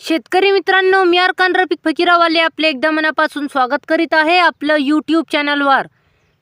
शेतकरी मित्रांनो मी अर्कान रफिक फकीरावाले आपले एकदा मनापासून स्वागत करीत आहे आपलं यूट्यूब चॅनलवर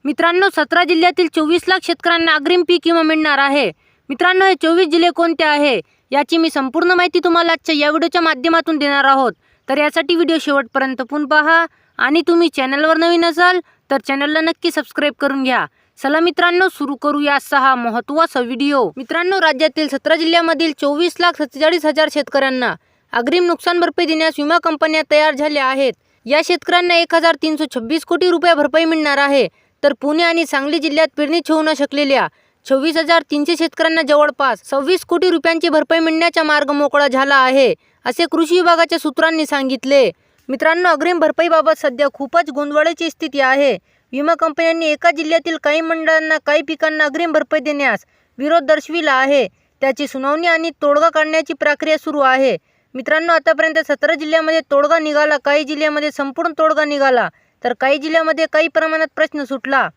मित्रांनो सतरा जिल्ह्यातील चोवीस लाख शेतकऱ्यांना अग्रिम पीक विमा मिळणार आहे. मित्रांनो हे चोवीस जिल्हे कोणते आहे याची मी संपूर्ण माहिती तुम्हाला आजच्या या व्हिडिओच्या माध्यमातून देणार आहोत. तर यासाठी व्हिडिओ शेवटपर्यंत पुन पहा आणि तुम्ही चॅनलवर नवीन असाल तर चॅनलला नक्की सबस्क्राईब करून घ्या. चला मित्रांनो सुरू करूया सहा हा महत्त्वाचा व्हिडिओ. मित्रांनो राज्यातील सतरा जिल्ह्यामधील चोवीस लाख सत्तेचाळीस हजार शेतकऱ्यांना अग्रिम नुकसान भरपाई देण्यास विमा कंपन्या तयार झाल्या आहेत. या शेतकऱ्यांना एक हजार तीनशे छब्बीस कोटी रुपये भरपाई मिळणार आहे. तर पुणे आणि सांगली जिल्ह्यात पेरणीच होऊ न शकलेल्या छव्वीस हजार तीनशे शेतकऱ्यांना जवळपास सव्वीस कोटी रुपयांची भरपाई मिळण्याचा मार्ग मोकळा झाला आहे असे कृषी विभागाच्या सूत्रांनी सांगितले. मित्रांनो अग्रिम भरपाईबाबत सध्या खूपच गोंधळाची स्थिती आहे. विमा कंपन्यांनी एका जिल्ह्यातील काही मंडळांना काही पिकांना अग्रिम भरपाई देण्यास विरोध दर्शविला आहे. त्याची सुनावणी आणि तोडगा काढण्याची प्रक्रिया सुरू आहे. मित्रांनो आतापर्यंत सतरा जिल्ह्यामध्ये तोडगा निघाला काही जिल्ह्यामध्ये संपूर्ण तोडगा निघाला तर काही जिल्ह्यामध्ये काही प्रमाणात प्रश्न सुटला.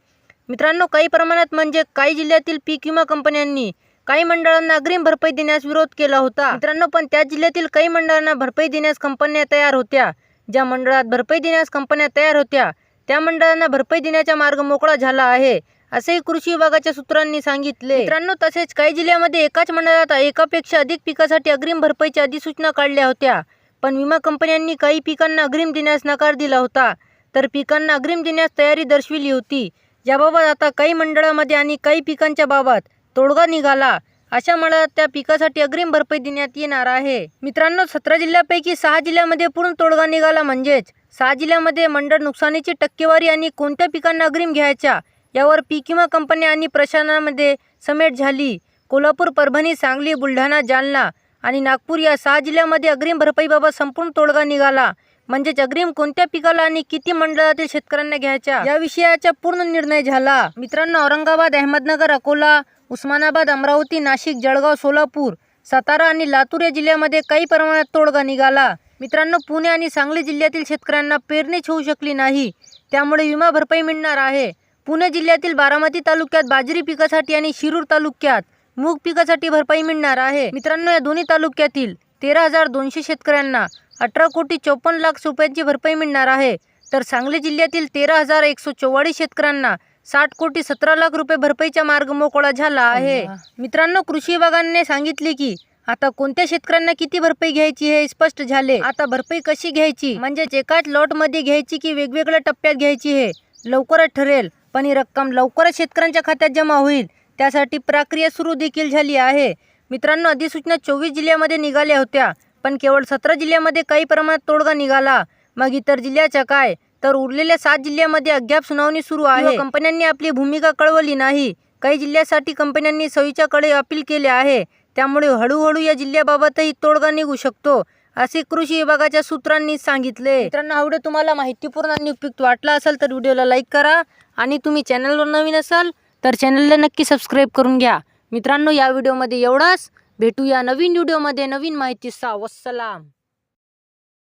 मित्रांनो काही प्रमाणात म्हणजे काही जिल्ह्यातील पीक विमा कंपन्यांनी काही मंडळांना अग्रिम भरपाई देण्यास विरोध केला होता. मित्रांनो पण त्या जिल्ह्यातील काही मंडळांना भरपाई देण्यास कंपन्या तयार होत्या. ज्या मंडळात भरपाई देण्यास कंपन्या तयार होत्या त्या मंडळांना भरपाई देण्याचा मार्ग मोकळा झाला आहे. असेही कृषी विभागाच्या सूत्रांनी सांगितले. मित्रांनो तसेच काही जिल्ह्यामध्ये एकाच मंडळात एकापेक्षा अधिक पिकासाठी अग्रिम भरपाईच्या अधिसूचना काढल्या होत्या. पण विमा कंपन्यांनी काही पिकांना अग्रिम देण्यास नकार दिला होता. तर पिकांना अग्रिम देण्यास तयारी दर्शविली होती. याबाबत आता काही मंडळामध्ये आणि काही पिकांच्या बाबत तोडगा निघाला. अशा मंडळात त्या पिकासाठी अग्रिम भरपाई देण्यात येणार आहे. मित्रांनो सतरा जिल्ह्यापैकी सहा जिल्ह्यामध्ये पूर्ण तोडगा निघाला म्हणजेच सहा जिल्ह्यामध्ये मंडळ नुकसानीची टक्केवारी आणि कोणत्या पिकांना अग्रिम घ्यायच्या यावर पीकिमा कंपन्या आणि प्रशासनामध्ये समेट झाली. कोल्हापूर परभणी सांगली बुलढाणा जालना आणि नागपूर या सहा जिल्ह्यामध्ये अग्रिम भरपाईबाबत संपूर्ण तोडगा निघाला. म्हणजेच अग्रिम कोणत्या पिकाला आणि किती मंडळातील शेतकऱ्यांना घ्यायच्या या विषयाचा पूर्ण निर्णय झाला. मित्रांनो औरंगाबाद अहमदनगर अकोला उस्मानाबाद अमरावती नाशिक जळगाव सोलापूर सातारा आणि लातूर या जिल्ह्यामध्ये काही प्रमाणात तोडगा निघाला. मित्रांनो पुणे आणि सांगली जिल्ह्यातील शेतकऱ्यांना पेरणीच होऊ शकली नाही. त्यामुळे विमा भरपाई मिळणार आहे. पुणे जिल्ह्यातील बारामती तालुक्यात बाजरी पिकासाठी आणि शिरूर तालुक्यात मूग पिकासाठी भरपाई मिळणार आहे. मित्रांनो या दोन्ही तालुक्यातील तेरा हजार दोनशे शेतकऱ्यांना अठरा कोटी चौपन्न लाख रुपयांची भरपाई मिळणार आहे. तर सांगली जिल्ह्यातील तेरा हजार एकशे चौवाळीस शेतकऱ्यांना साठ कोटी सतरा लाख रुपये भरपाईचा मार्ग मोकळा झाला आहे. मित्रांनो कृषी विभागाने सांगितले की आता कोणत्या शेतकऱ्यांना किती भरपाई घ्यायची हे स्पष्ट झाले. आता भरपाई कशी घ्यायची? म्हणजे एकाच लॉटमध्ये घ्यायची की वेगवेगळ्या टप्प्यात घ्यायची हे लवकरच ठरेल. पण ही रक्कम लवकरच शेतकऱ्यांच्या खात्यात जमा होईल. त्यासाठी प्रक्रिया सुरू देखील झाली आहे. मित्रांनो अधिसूचना चोवीस जिल्ह्यामध्ये निघाल्या होत्या पण केवळ सतरा जिल्ह्यामध्ये काही प्रमाणात तोडगा निघाला. मग इतर जिल्ह्याच्या काय? तर उरलेल्या सात जिल्ह्यामध्ये अद्याप सुनावणी सुरू आहे. कंपन्यांनी आपली भूमिका कळवली नाही. काही जिल्ह्यासाठी कंपन्यांनी सवीच्याकडे अपील केले आहे. त्यामुळे हळूहळू या जिल्ह्याबाबतही तोडगा निघू शकतो. असे कृषी विभागाच्या सूत्रांनी सांगितले. मित्रांनो हा व्हिडिओ तुम्हाला माहितीपूर्ण आणि उपयुक्त वाटला असेल तर व्हिडिओला लाईक करा आणि तुम्ही चॅनलवर नवीन असाल तर चॅनलला नक्की सबस्क्राईब करून घ्या. मित्रांनो या व्हिडिओमध्ये एवढाच. भेटूया नवीन व्हिडिओमध्ये. नवीन माहितीचा वसलाम